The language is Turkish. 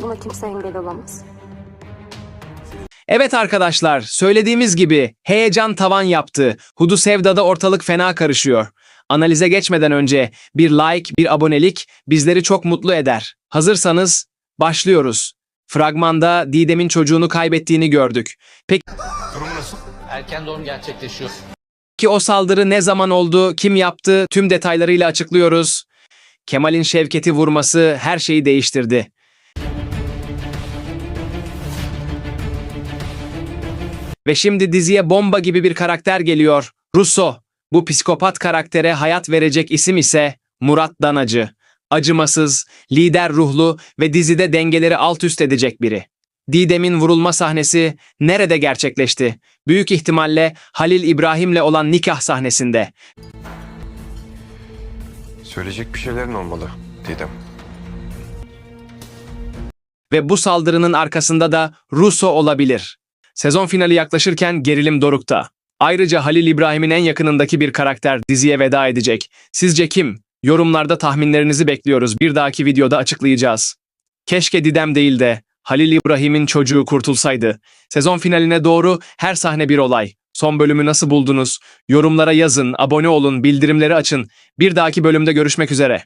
Buna kimse engel olamaz. Evet arkadaşlar, söylediğimiz gibi heyecan tavan yaptı. Hudu Sevda'da ortalık fena karışıyor. Analize geçmeden önce bir like, bir abonelik bizleri çok mutlu eder. Hazırsanız başlıyoruz. Fragmanda Didem'in çocuğunu kaybettiğini gördük. Peki Erken doğum gerçekleşiyor. o saldırı ne zaman oldu, kim yaptı tüm detaylarıyla açıklıyoruz. Kemal'in Şevket'i vurması her şeyi değiştirdi. Ve şimdi diziye bomba gibi bir karakter geliyor. Russo. Bu psikopat karaktere hayat verecek isim ise Murat Danacı. Acımasız, lider ruhlu ve dizide dengeleri alt üst edecek biri. Didem'in vurulma sahnesi nerede gerçekleşti? Büyük ihtimalle Halil İbrahim'le olan nikah sahnesinde. Söyleyecek bir şeylerin olmalı Didem. Ve bu saldırının arkasında da Russo olabilir. Sezon finali yaklaşırken gerilim dorukta. Ayrıca Halil İbrahim'in en yakınındaki bir karakter diziye veda edecek. Sizce kim? Yorumlarda tahminlerinizi bekliyoruz. Bir dahaki videoda açıklayacağız. Keşke Didem değil de Halil İbrahim'in çocuğu kurtulsaydı. Sezon finaline doğru her sahne bir olay. Son bölümü nasıl buldunuz? Yorumlara yazın, abone olun, bildirimleri açın. Bir dahaki bölümde görüşmek üzere.